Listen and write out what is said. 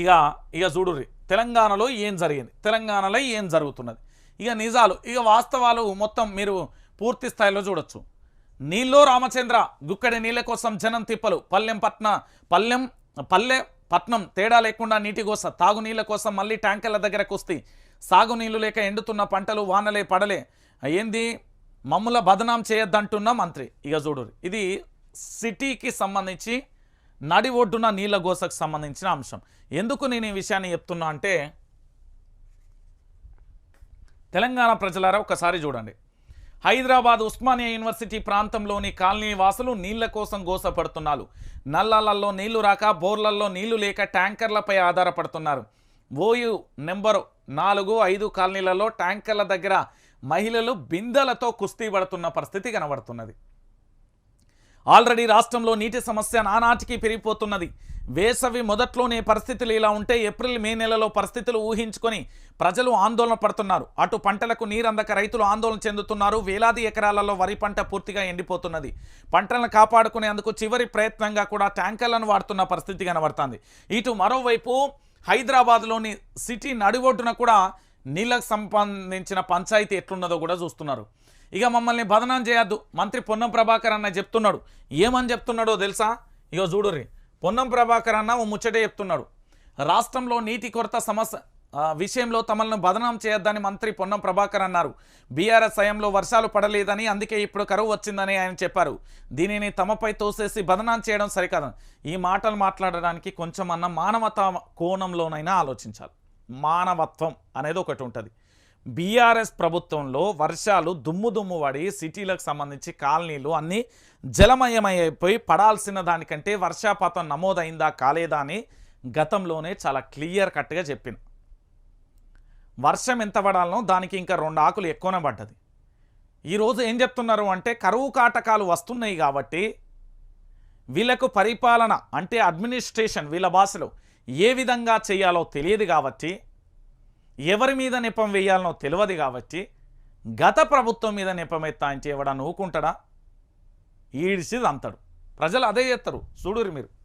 ఇక ఇక చూడుర్రి తెలంగాణలో ఏం జరిగింది? తెలంగాణలో ఏం జరుగుతున్నది? ఇక నిజాలు ఇక వాస్తవాలు మొత్తం మీరు పూర్తి స్థాయిలో చూడొచ్చు. నీళ్ళు రామచంద్ర గుక్కడి నీళ్ళ కోసం జనం తిప్పలు. పల్లెం పట్న పల్లెం పల్లె పట్నం తేడా లేకుండా నీటి కోస తాగునీళ్ళ కోసం మళ్ళీ ట్యాంకర్ల దగ్గరకు వస్తే సాగునీళ్ళు లేక ఎండుతున్న పంటలు వానలే పడలే. ఏంది? మమ్ముల బదనాం చేయొద్దంటున్న మంత్రి. ఇక చూడు ఇది సిటీకి సంబంధించి నడి ఒడ్డున నీళ్ళ గోసకు సంబంధించిన అంశం. ఎందుకు నేను ఈ విషయాన్ని చెప్తున్నా అంటే తెలంగాణ ప్రజలారా ఒకసారి చూడండి. హైదరాబాద్ ఉస్మానియా యూనివర్సిటీ ప్రాంతంలోని కాలనీ వాసులు నీళ్ళ కోసం గోసపడుతున్నారు. నల్లాలలో నీళ్ళు రాక బోర్లలో నీళ్ళు లేక ట్యాంకర్లపై ఆధారపడుతున్నారు. ఓయు నెంబరు నాలుగు ఐదు కాలనీలలో ట్యాంకర్ల దగ్గర మహిళలు బిందెలతో కుస్తీ పడుతున్న పరిస్థితి కనబడుతున్నది. ఆల్రెడీ రాష్ట్రంలో నీటి సమస్య నానాటికి పెరిగిపోతున్నది. వేసవి మొదట్లోనే పరిస్థితులు ఇలా ఉంటే ఏప్రిల్ మే నెలలో పరిస్థితులు ఊహించుకొని ప్రజలు ఆందోళన పడుతున్నారు. అటు పంటలకు నీరందక రైతులు ఆందోళన చెందుతున్నారు. వేలాది ఎకరాలలో వరి పంట పూర్తిగా ఎండిపోతున్నది. పంటలను కాపాడుకునేందుకు చివరి ప్రయత్నంగా కూడా ట్యాంకర్లను వాడుతున్న పరిస్థితి కనబడుతుంది. ఇటు మరోవైపు హైదరాబాద్లోని సిటీ నడివొడ్డున కూడా నీళ్ళకు సంబంధించిన పంచాయతీ ఎట్లున్నదో కూడా చూస్తున్నారు. ఇక మమ్మల్ని బదనాం చేయొద్దు. మంత్రి పొన్నం ప్రభాకర్ అన్న చెప్తున్నాడు. ఏమని చెప్తున్నాడో తెలుసా? ఇక చూడుర్రి పొన్నం ప్రభాకర్ అన్న ఓ ముచ్చటే చెప్తున్నాడు. రాష్ట్రంలో నీటి కొరత సమస్య విషయంలో తమలను బదనం చేయొద్దని మంత్రి పొన్నం ప్రభాకర్ అన్నారు. బీఆర్ఎస్ హయాంలో వర్షాలు పడలేదని అందుకే ఇప్పుడు కరువు వచ్చిందని ఆయన చెప్పారు. దీనిని తమపై తోసేసి బదనాం చేయడం సరికాదు. ఈ మాటలు మాట్లాడడానికి కొంచెం అన్న మానవత కోణంలోనైనా ఆలోచించాలి. మానవత్వం అనేది ఒకటి ఉంటుంది. బీఆర్ఎస్ ప్రభుత్వంలో వర్షాలు దుమ్ము దుమ్ము పడి సిటీలకు సంబంధించి కాలనీలు అన్నీ జలమయమైపోయి పడాల్సిన దానికంటే వర్షాపాతం నమోదైందా కాలేదా అని గతంలోనే చాలా క్లియర్ కట్గా చెప్పిన వర్షం ఎంత పడాలనో దానికి ఇంకా రెండు ఆకులు ఎక్కువనే పడ్డది. ఈరోజు ఏం చెప్తున్నారు అంటే కరువు కాటకాలు వస్తున్నాయి కాబట్టి వీళ్ళకు పరిపాలన అంటే అడ్మినిస్ట్రేషన్ వీళ్ళ భాషలో ఏ విధంగా చేయాలో తెలియదు కాబట్టి ఎవరి మీద నెపం వేయాలనో తెలియదు కాబట్టి గత ప్రభుత్వం మీద నెపం ఎత్తా అని చేయవడా నూకుంటాడా? ఈడిసి అంతాడు. ప్రజలు అదే చేస్తారు. చూడురు మీరు.